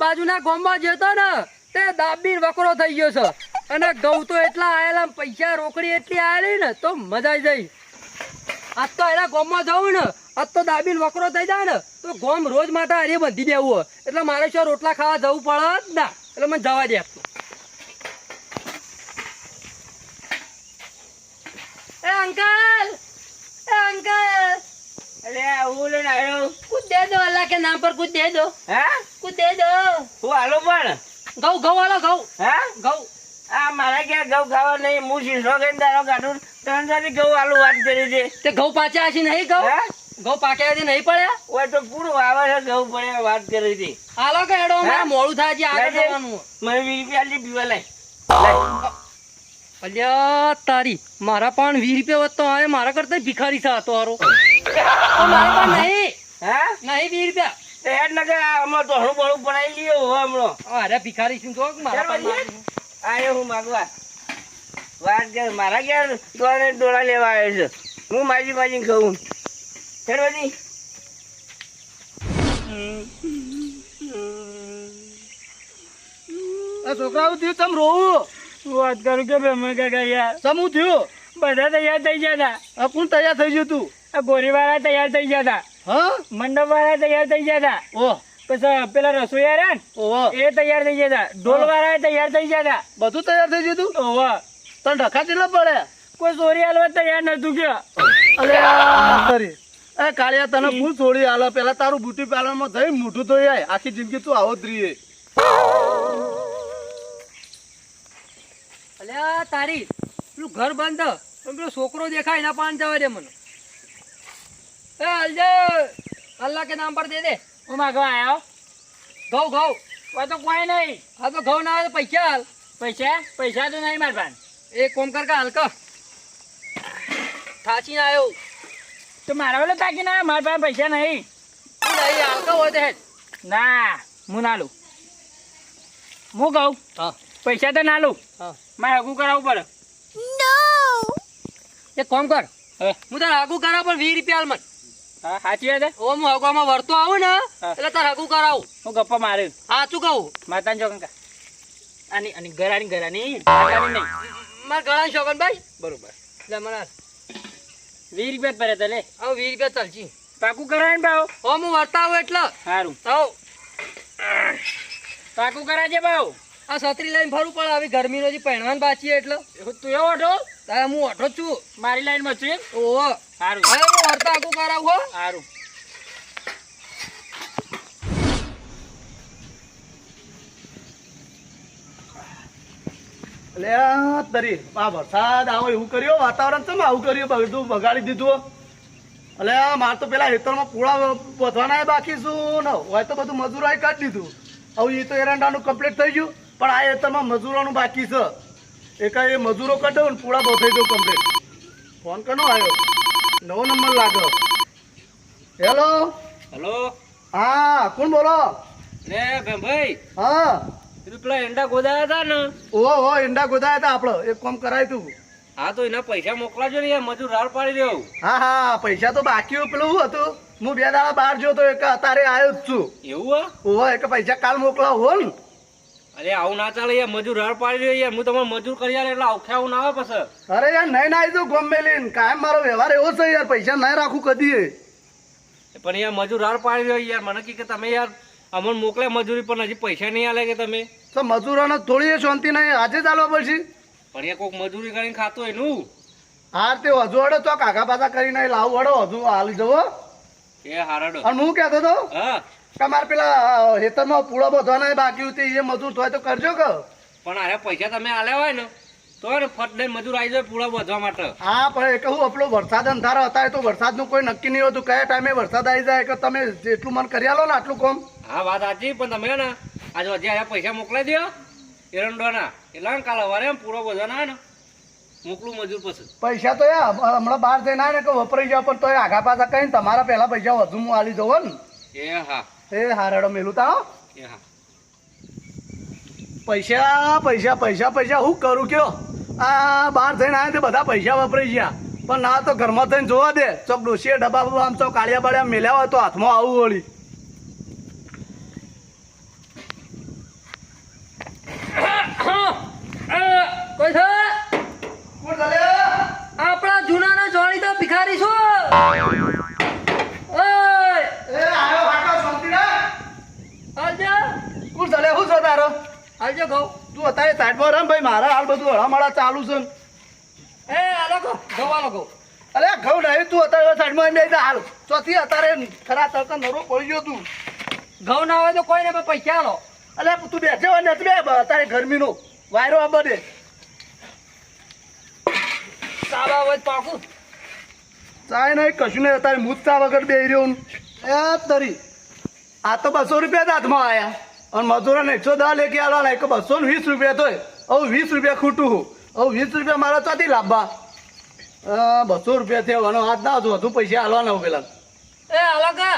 બાજુના ગામમાં જતો ને, તે દાબી વકરો થઈ ગયો છે. અને ઘઉં તો એટલા આયેલા પૈસા રોકડી એટલી આયેલી ને, તો મજા આવી આજ તો એના ગામમાં જવું ને, આજ તો દાબીન વકરો થઈ જાય ને, તો ગોમ રોજ માટે હારે બંધી દેવું એટલે મારે શું રોટલા ખાવા જવું પડે ના. એટલે મને જવા દે આપતું. એ અંકલ! અલે હું? વાત કરી છે તે ઘઉં પાછા પાક્યા છે નહીં પડ્યા? તો પૂરું આવે છે ઘઉં પડે વાત કરી હતી? હાલો કે મોડું થાય છે આગળ જવાનું. મને વીસ રૂપિયા પીવા લાય અલ્યા તારી. મારા પણ વીસ રૂપિયા વધતો આવે મારા કરતા ભિખારી થતો હારો. મારા પણ નહીં. હે? નહીં વીસ રૂપિયા. હેડ નકે હમણાં તો હણું બણું બનાવી લઈએ હો હમણાં. અરે ભિખારી છું તો મારા ચાલ આયો હું માગવા. વાત મારા ક્યાં ડોળા દોડા લેવા આવ્યો છે. હું માજી માજી ખાઉં. હેડ બધી છોકરાઓ થયું તમ રોવું? વાત કરું કે બે કાકા યાર. સમું થયું? બધા તૈયાર થઈ ગયા હતા કોણ તૈયાર થઈ ગયું તું? આ ગોરીવાળા તૈયાર થઈ ગયા હતા. હા? મંડપ વાળા તૈયાર થઈ ગયા હતા. ઓહ પછી પેલા રસોઈયા રહ્યા ઓહ એ તૈયાર થઈ ગયા હતા. ઢોલ વાળા તૈયાર થઈ ગયા હતા. બધું તૈયાર થઈ ગયું તું? ઓવા તને ઢખા કેટલા પડે? કોઈ ચોરી હાલવા તૈયાર નતું કે. અરે એ કાળિયા તને હું છોડી હાલ? પેલા તારું બ્યુટી પાર્લરમાં જઈ મોઢું તો જાય આખી જિંદગી તું આવો જ રહીએ. અલ્યા તારી પેલું ઘર બંધ. પેલો છોકરો દેખાય એના પાન જવા દે મને. એ અલજે અલ્લાહ કે નામ પર દે દે. હું માગવા આવ્યો ઘઉં ઘઉં. કોઈ તો કોઈ નહીં. હા તો ઘઉં ના तो पैसा પૈસા હાલ. પૈસા? પૈસા તો નહીં માર પાસે એ કોમ કર કા હલકા થાચી ના આવ્યો તો મારા વેલો તાકી ના મારા પાસે પૈસા નહીં. તું નહીં હાલકા હોય તો હેડ. ના હું ના લઉં. હું કહું? હા. પૈસા તો ના લઉં. મારે હગું કરાવવું પડે. એક કોમ કર. હું. તારે હગું કરાવ પણ વીસ રૂપિયા હાલ મને. હા સાચી વાત હે? ઓ હું હગવામાં વર્તો આવું ને એટલે તાર હગું કરાવું. હું ગપ્પા માર્યું સાચું કહું? માતાને ચોકન આની આની ગરાની ગરાની. માતાની નહીં. મારા ગળા શોખન ભાઈ? બરોબર. મને વીસ રૂપિયા જ પડે તો હવે વીસ રૂપિયા ચાલશી. પાકું કરાય ને ભાવ? હો હું વળતા આવું એટલે. સારું આવ. પાકું કરાજે ભાવ. આ છત્રી લઈને ફરવું પડે આવી ગરમીનો જે પહેરવાનું બાચી એટલે. તું એવો ઓઠો તારે હું ઓઠો જ છું. મારી લાઈનમાં છું? ઓહો. સારું હવે હું વર્તા આખું કરાવું હો. સારું એટલે આ આ વરસાદ આવો એવું કર્યો વાતાવરણ ચમ આવું કર્યું? બધું બગાડી દીધું એટલે માર તો પેલા હેતરમાં પૂળા પોથવાના બાકી શું? ને હોય તો બધું મજૂરોએ કાઢી દીધું. હવે એ તો એરંડાનું કમ્પ્લીટ થઈ ગયું. પણ આ એતરમાં મજૂરોનું બાકી છે. એકા એ મજૂરો કાઢ્યો ને પૂળા બહુ થઈ ગયો કમ્પ્લીટ ફોન કનો આવ્યો. નવો નંબર લાગ્યો. હેલો? હેલો? હા કોણ બોલો? લે ભાઈ હા. પેલા એંડા ગોદાયા હતા ને? ઓહો હો ઈંડા ગોદાયા હતા આપડે. એક કામ કરાય તું. હા તો એના પૈસા મોકલાજો ને યાર મજૂર રાડ પાડી દેવું હા હા પૈસા તો બાકી પેલું હતું? હું બે દાડા બહાર જોતો તો એક અત્યારે આવ્યો જ છું. એવું હે? ઓહો એક પૈસા કાલ મોકલાવ હો ને. અરે આવું ના ચાલે યાર મજૂર રાડ પાડી રહ્યો યાર. હું તમારે મજૂર કરી યાર એટલે આવખે આવું ના આવે પછી અરે યાર નહીં ના આવી ગમે લઈને કાયમ મારો વ્યવહાર એવો છે યાર પૈસા નહીં રાખું કદી પણ યાર મજૂર હાર પાડી રહ્યો યાર. મને કે તમે યાર અમને મોકલે મજૂરી પણ હજી પૈસા નહીં આલે કે તમે? તો મજૂરોને થોડી શાંતિ નહીં આજે ચાલવા પડશે. પણ યાર કોઈક મજૂરી કરીને ખાતો એનું હાર તે હજુ હડો તો કાકા પાછા કરીને લાવું હડો હજુ હાલી જવો. એ હારાડો અને હું કહેતો હતો હા. કે મારે પેલા હેતરમાં પૂળો બધવાના બાકી હતી એ મજૂર થાય તો કરજો કે. પણ અરે પૈસા તમે આલ્યા હોય ને તો ફટ દઈને મજૂર આવી જાય પૂરા બધવા માટે. હા પણ એ કહું આપણો વરસાદ અંધારો હતા તો વરસાદનું કોઈ નક્કી નહીં હોતું. કયા ટાઈમે વરસાદ આવી જાય કે તમે જેટલું મન કરી આલો ને આટલું કોમ. હા વાત સાચી પણ તમે ને આજે હજી આયા પૈસા મોકલાઈ દો એરંડોના. એટલે કાલ એમ પૂરો વધવાના ને મોકલું મજૂર પછી. પૈસા તો હમણાં બહાર જઈને આવે ને કે વપરાઈ જાવ પણ તો આઘા પાછા કહીને તમારા પહેલા પૈસા વધુ હું આલી જવો ને. એ હા. પૈસા પૈસા પૈસા પૈસા હું કરું કયો આ બહાર થઈને આવ્યા તે બધા પૈસા વપરાઈ ગયા પણ ના તો ઘરમાં થઈને જોવા દે તો ડોસીએ ડબ્બા બબ્બા આમ તો કાળિયા બાળિયા મેલ્યા હોય તો હાથમાં આવું વળી કોઈ ચાલુ છે એ આ લોકો ઘઉં લોકો. અરે ઘઉં નહીં તું અત્યારે સાઈડમાં નહીં હાલ ચોથી અત્યારે ખરા તરત નરો પડી ગયો તું. ઘઉં ના હોય તો કોઈ ને પૈસા આલો. અલે તું બેસે હોય ને બે અત્યારે ગરમીનો વાયરો આ બને સાબા હોય પાકું. ચાય નહીં કશું નહીં. અત્યારે મૂતતા વગર બે રહ્યો. એ તરી. આ તો બસો રૂપિયા જ હાથમાં આયા. અને મજૂરોને એકસો દસ લેખી આલવા લાયક બસો ને વીસ રૂપિયા તોય. હવે વીસ રૂપિયા ખૂટું હું. હવે વીસ રૂપિયા મારા ચોથી લાભવા બસો રૂપિયા થયો હાથ ના હતું વધુ પૈસા આલવાના હોય પેલા. એ હાલો લોકો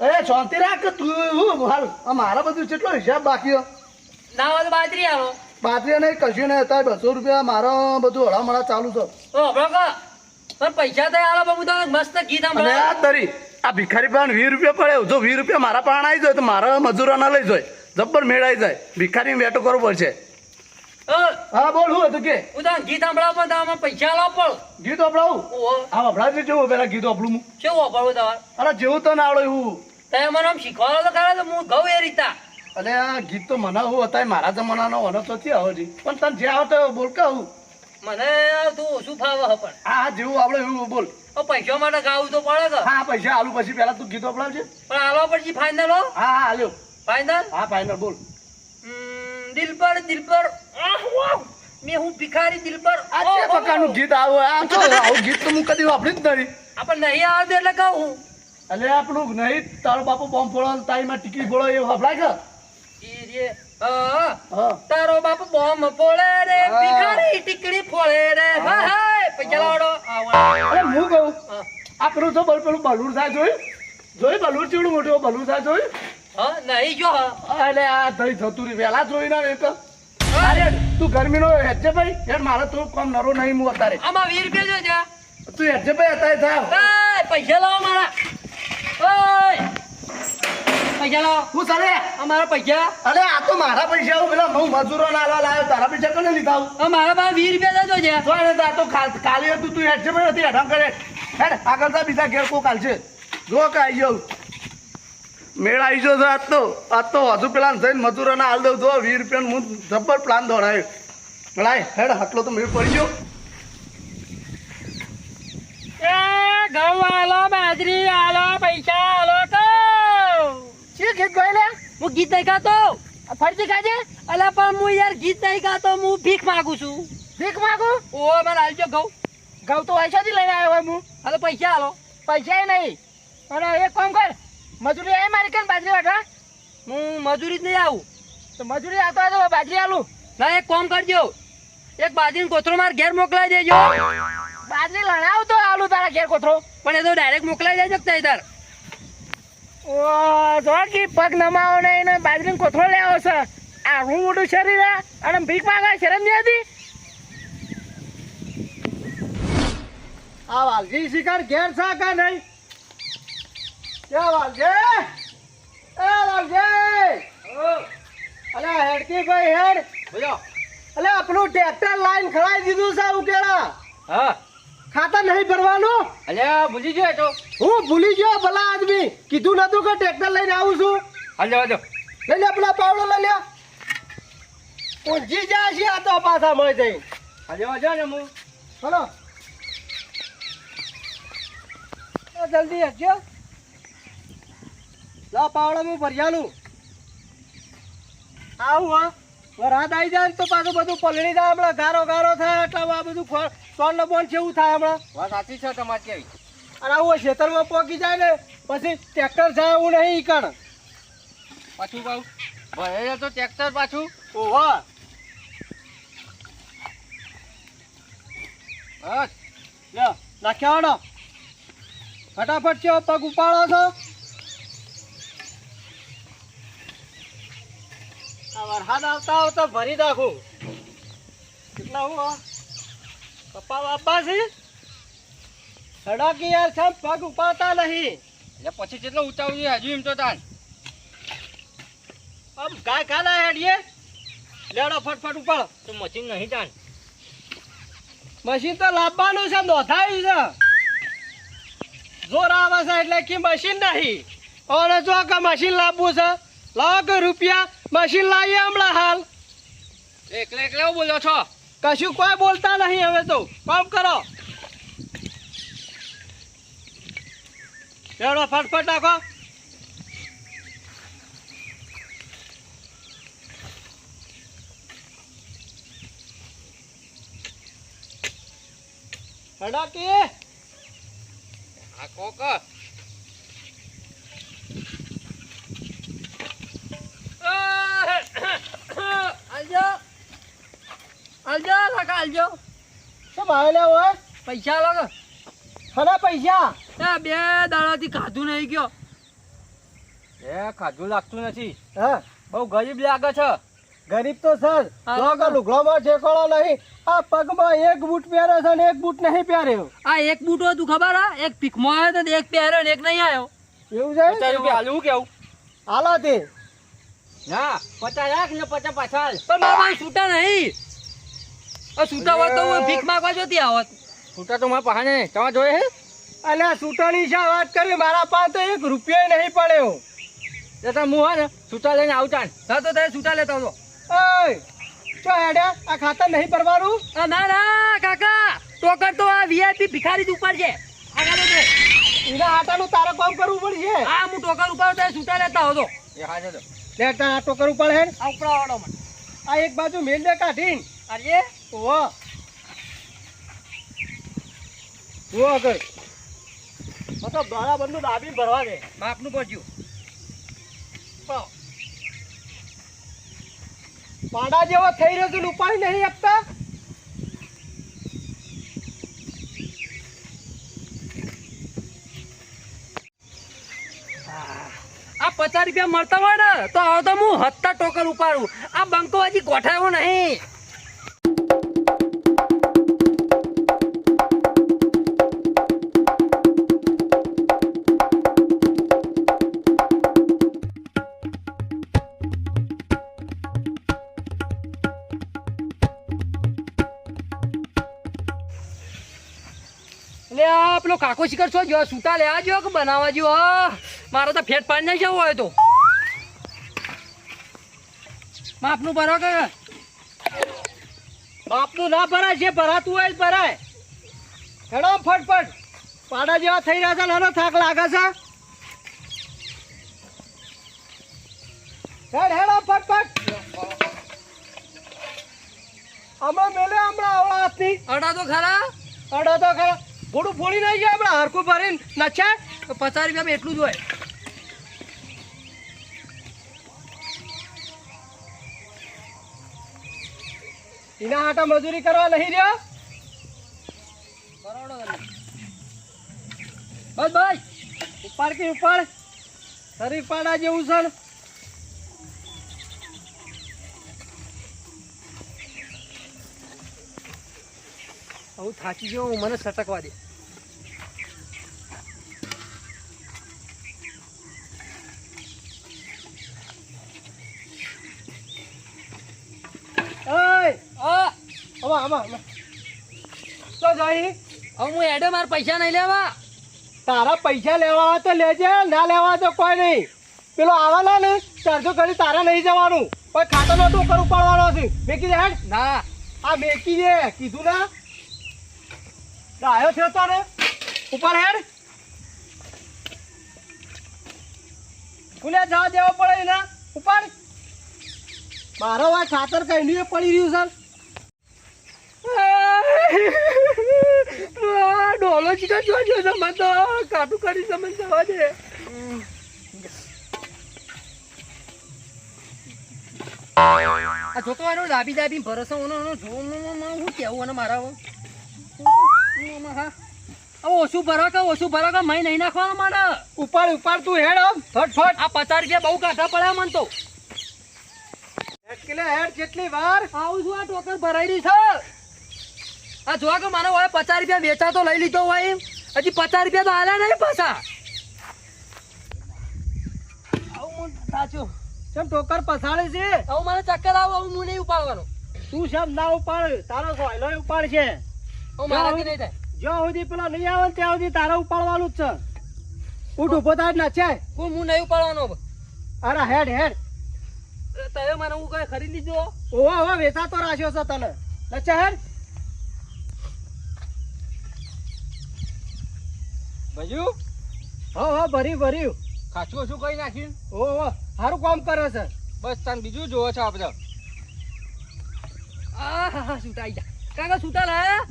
એ શાંતિ રાખ. તું હું હાલ. મારા બધું કેટલો હિસાબ બાકી. ના હોય બાજરી આલો. બાતરી નહીં કશું નહીં અત્યારે બસો રૂપિયા મારો બધું હળામળા ચાલુ છે. કો. પણ પૈસા તો આલો પણ હું તો મસ્ત ગીત આ તરી આ ભિખારી પાસે વીસ રૂપિયા પડે. જો વીસ રૂપિયા મારા પાસે આવી જાય તો મારા મજૂરો ના લઈ જાય. જબ્બર મેળાઈ જાય. ભિખારી વેટો કરવો પડશે. હા બોલ હું હતું કે? હું ગીત સાંભળાવું પણ તમે પૈસા આલો પણ. ગીત ઓહો. હા અપડાવજે જેવું પેલા ગીત અપડું હું. કેવું વાપરવું તમારે અરે જેવું તો ના આવડે એવું. તમે મને આમ શીખવાડો તો ખરા તો હું ઘઉં એ રીતા અરે આ ગીત તો મને હું હતા મારા જમાનાનો વનો તો થી આવે છે પણ તને જે આવતો બોલ કે હું મને તું ઓછું ફાવે હે પણ. હા હા જેવું આવડે એવું બોલ. પૈસા માટે ગાવું તો પડે કે? હા પૈસા આલુ પછી પેલા તું ગીત અપડાવજે પણ આલો પછી ફાઇનલ હો. હા હા આલ્યો. ફાઇનલ હા ફાઈનલ બોલ. દિલ પર દિલ પર. આહ, વાહ! મેં હું ભિખારી દિલ પર. આ જે પ્રકારનું ગીત આવું આ તો આવું ગીત તો હું કદી વાપરી જ નહીં આપણે નહીં આવે એટલે કહું એટલે આપણું નહીં તારો બાપુ બોમ્બ ફોડો તારીમાં ટીકી ફોડો એ વાપરાય કે ઈ જે, હા, હા તારો બાપુ બોમ્બ ફોડે રે ભિખારી ટીકડી ફોડે રે. હા. હા પૈસા લાવડો અરે હું કહું? આપણું આ પેલું તો પેલું બલૂર થાય જોયું? જોયું બલૂર ચીડું મોટું બલૂર થાય જોયું? હા નહીં જો હા આ થઈ જતું રહ્યું. વહેલા જોઈ ના એક અરે તું ગરમીનો હેજે ભાઈ? યાર મારે તો કામ નરો નહીં હું અત્યારે. આમાં વીસ રૂપિયા જો જા. તું હેજે ભાઈ અત્યારે થાય પૈસા લાવો મારા. ઓય પૈસા લાવો. હું ચાલે અમારા પૈસા. અરે આ તો મારા પૈસા હું પેલા હું મજૂરો ના લાવ્યો તારા પૈસા કોને લીધા હું મારા પાસે વીસ રૂપિયા દેજો છે તો એને તો આ તો કાલે હતું તું હેજે ભાઈ હતી હેઠા કરે. હેડ આગળ તા બીજા ઘેર કોક છે જો કે આવી જાઉં. મેળ આવી ગયો છે આજ તો. આજ તો હજુ પેલા જઈને મજૂરોને હાલ દઉં તો વીસ રૂપિયાનું હું જબ્બર પ્લાન દોડાયો. લાય હેડ આટલો તો મેળ પડી ગયો. એ ઘઉં આલો બાજરી આલો પૈસા આલો તો. શું ગીત લે? હું ગીત નહીં ગાતો. ફરીથી ખાજે અલા પણ હું યાર ગીત નહીં ગાતો હું ભીખ માગું છું. ભીખ માંગુ? ઓ મને ઘઉં. ઘઉં તો વૈસાથી લઈને આવ્યો હોય હું. હાલો પૈસા આલો. પૈસા નહીં. અને એક કામ કર મજૂરી આવી મારી કેમ બાજરી વાટવા હું મજૂરી જ નહીં આવું. તો મજૂરી આવતો હોય તો બાજરી આલું. ના એક કોમ કરજો. એક બાજરીનો કોથરો મારા ઘેર મોકલાઈ દેજો. બાજરી લણાવ તો આલું તારા ઘેર કોથરો પણ એ તો ડાયરેક્ટ મોકલાઈ દેજો કે તાર ઓ જો પગ નમાવો નહીં ને બાજરીનો કોથરો લેવો છે. આ હું મોટું શરીર અને ભીખ માંગે શરમ નહીં હતી? આ વાલજી શિકાર ઘેર છે કે નહીં ક્યાં વાલજી એ વાલજી અલે હેડકી ભાઈ હેડ બોલો અલે આપણું ટ્રેક્ટર લાઈન ખડાઈ દીધું છે ઉકેલા. હા. ખાતા નહીં ભરવાનું? અલ્યા ભૂલી ગયો તો. હું ભૂલી ગયો ભલા આદમી. કીધું નતું કે ટ્રેક્ટર લઈને આવું છું? હાલો હાલો લઈ લે પેલા પાવડો લઈ લે. પહોંચી જાય છે આ તો પાછા મળી જઈ. હાલો હાલો ને હું. ચલો. જલ્દી હટજો. લા પાવડા હું ભરિયાલું આવું હા. વરાદ આવી જાય ને તો પાછું બધું પલળી જાય હમણાં. ગારો ગારો થાય એટલે આ બધું સોન ને બોન જેવું થાય હમણાં. વાત સાચી છે તમારી કેવી? અને આવું ખેતરમાં પોકી જાય ને પછી ટ્રેક્ટર જાય એવું નહીં ઈકણ પાછું કહું ભરે તો ટ્રેક્ટર પાછું. ઓહો. બસ. લ્યો નાખ્યા ફટાફટ છે પગ ઉપાડો છો. વરસાદ આવતા આવતા ભરી નાખું. કેટલા હું પપ્પા બાપા છે? સડક યાર છે પગ ઉપાતા નહીં. એટલે પછી જેટલો ઉચાવું છે હજુ એમ તો તાન. આમ ગાય ખાલા હેડીએ? લેડો ફટફટ ઉપાડો. તો મશીન નહીં તાન. મશીન તો લાવવાનું છે નોંધાયું છે. જોર આવે છે એટલે કે મશીન નહીં. અને જો કે મશીન લાવવું છે. લાખ રૂપિયા મશીન લાવીએ હમણાં હાલ એકલે એકલે એવું બોલ્યો છો કશું કોઈ બોલતા નહીં હવે તો કામ કરો ચલો ફટફટ નાખો હડાકી આ કોક આલજો. આલજો કાકા આલજો. શું ભાવેલા હોય પૈસા લાગે ખરા પૈસા? આ બે દાડાથી ખાધું નહીં ગયો. એ ખાધું લાગતું નથી. હા? બહુ ગરીબ લાગે છે. ગરીબ તો સર. લોગો લુગડામાં ઠેકાણો નહીં આ પગમાં એક બૂટ પહેરે છે ને એક બૂટ નહીં પહેર્યો આ એક બુટ હતું ખબર હા? એક પીખમાં આવ્યો તો એક પહેર્યો ને એક નહીં આવ્યો. એવું છે? રૂપિયા હાલું કેવું? હાલો તે. ના પચાસ લાખ ને પચાસ પાછા હાલ પણ મારા છૂટા નહીં. છૂટા હોત તો હું ભીખ માંગવા જોતી આવત. છૂટા તો મારા પાસે તમે જોયે હે? અલ્યા છૂટાની શા વાત કરી? મારા પાસે તો એક રૂપિયો નહીં પડ્યો. જતા હું હા ને છૂટા લઈને આવતા હા તો તારે છૂટા લેતા હતો ઓય ચો હેડ્યા આ ખાતર નહીં ભરવાનું? આ ના ના કાકા. ટોકર તો આ વીઆઈપી ભિખારી જ ઉપર છે આગળ તો એના આટાનું તારે કામ કરવું પડશે. આ હું ટોકર ઉપર તારે છૂટા લેતા હતો એ હા જતો લેતા આ તો કરવું પડે આ ઉપડા વાળો મને. આ એક બાજુ મેંડે કાઢીને. અરે ઓહો જુઓ આગળ. મતલબ બંધુ દાબી ભરવા દે. બાપનું પડ્યું પાડા જેવો થઈ રહ્યો છે ઉપાય ઉપાડી નહીં આપતા? પચાસ રૂપિયા મળતા હોય ને, તો હવે હું હત્તા ટોકર ઉપાડું. આ બંકો હજી ગોઠાયો નહીં. પેલો કાકો શિખર છો? જો સૂતા લેવા જો કે બનાવવા જો મારો તો ફેટ પાડી નહીં જવું હોય તો. માપનું ભરો કે? બાપનું ના ભરાય જે ભરાતું હોય ભરાય. હેડો ફટફટ. પાડા જેવા થઈ રહ્યા છે ને થાક લાગે છે. હેડ હેડો ફટફટ. હમણાં મેલે હમણાં આવડા હાથની અડા તો ખરા. અડા તો ખરા. ઘોડું ફોડી જાય હમણાં હરખું ભરીને નચાય તો પચાસ રૂપિયામાં એટલું જ હોય. એના આટા મજૂરી કરવા નહીં રહ્યો? બસ બસ. ઉપાડ કે ઉપાડ? શરીર પાડા જેવું છે. હું થાચી ગયો હું મને સટકવા દે ઓય આ આમાં. તો જઈ. હવે હું એડે મારા પૈસા નહીં લેવા. તારા પૈસા લેવા તો લેજે ના લેવા તો કોઈ નહીં. પેલો આવવાના ને ચારસો ઘડી તારા નહીં જવાનું. કોઈ ખાતાનો ટોકર ઉપાડવાનો છે. મેકી દે હેડ. ના. આ મેકી દે. કીધું ના. આવ્યો થયો તો ને. ઉપર હેડ. કુલે જવા દેવો પડે એના. ઉપર. મારો આ ખાતર કઈ પડી રહ્યું છે. આ ડોલો ચીકા જોજો મને તો કાટું કરી સમજ જવા દે આ જોતો દાબી દાબી ભરોસો ઓનો ઓનો જો હું કેવું અને મારા. હા ઓછું ભરો કે ઓછું ભરો કે મય નહીં નાખવાનો મને? ઉપર ઉપર તું હેડ આમ. ફટફટ આ પચાસ રૂપિયા બહુ કાઢા પડ્યા મને તો. હેડ કેટલી વાર. આવું છું આ ટોકર ભરાયેલી છે. આ જોવા કે મારો હવે પચાસ રૂપિયા વેચાતો લઈ લીધો હોય હજી પચાસ રૂપિયા તો આલ્યા નહીં પાછા. આવું સાચું ટોકર પસાડે છે? આવું મારે ચક્કર આવું આવું હું નહીં ઉપાડવાનો. તું શેમ ના ઉપાડ? તારો સોયલો ઉપાડ છે જો સુધી પેલા નહીં આવે ને ત્યાં સુધી તારા ઉપાડવાનું જ છે. ઉઠ ઊભો થાય નચાય હું હું નહીં ઉપાડવાનો. અરે હેડ હેડ. તમે મને હું કઈ ખરીદી લીધો હો હવે વેચાતો રાખ્યો છે તને. નચા હેડ. ભજ્યું? હા હા ભરી ભર્યું. ખાચું શું કઈ નાખ્યું? ઓહો સારું કામ કરે છે. બસ તને બીજું જોવો છો આપણે આ હા હા છૂટા આઈ જા. કાકા છૂટા લાયા?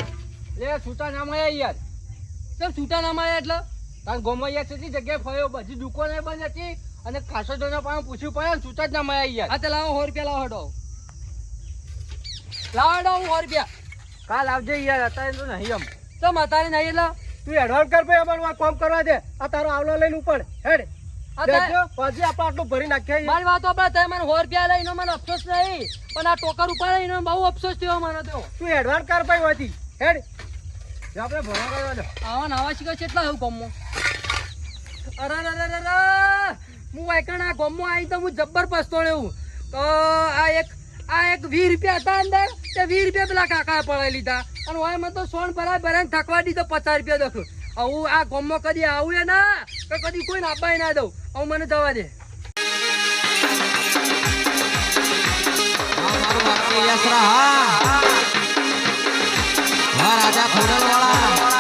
લે છૂટા ના મળ્યા યાર. ચમ છૂટા ના મળ્યા એટલે? તાર ગોમાં યાર જગ્યાએ ફર્યો બધી દુકાને બંધ હતી અને ખાસો જણા પાસે પૂછ્યું પડે છૂટા જ ના મળ્યા યાર. હા તો લાવો સો રૂપિયા લાવો હડો લાવો હડો હું સો રૂપિયા. કાલ આવજે યાર અત્યારે તો નહીં એમ. ચમ અત્યારે નહીં એટલે? તું એડવાન્સ કર ભાઈ અમારું આ કામ કરવા દે. આ તારો આવલો લઈને ઉપર. હેડ. પછી આપણે આટલું ભરી નાખ્યા મારી વાત આપણે તમે મને સો રૂપિયા લઈને મને અફસોસ નહીં પણ આ ટોકર ઉપર એનો બહુ અફસોસ થયો મને તો. તું એડવાન્સ કર ભાઈ હોતી હેડ. આપણે ભરવા દે આવા નાવા છે કેટલા આવું ગમો અરે અરે અરે અરે હું વાયકણ આ ગમો આવી તો હું જબ્બર પસ્તો લેવું તો આ એક આ એક વીસ રૂપિયા હતા અંદર તે વીસ રૂપિયા પેલા કાકા પડાવી લીધા. અને હોય મને તો સોન ભરાય ભરાય થકવા દીધો, પચાસ રૂપિયા દખલું હું આ ગમો કદી આવું એ ના, કે કદી કોઈને આપવા ના દઉં. હું મને જવા દે. રાજા ખોડલ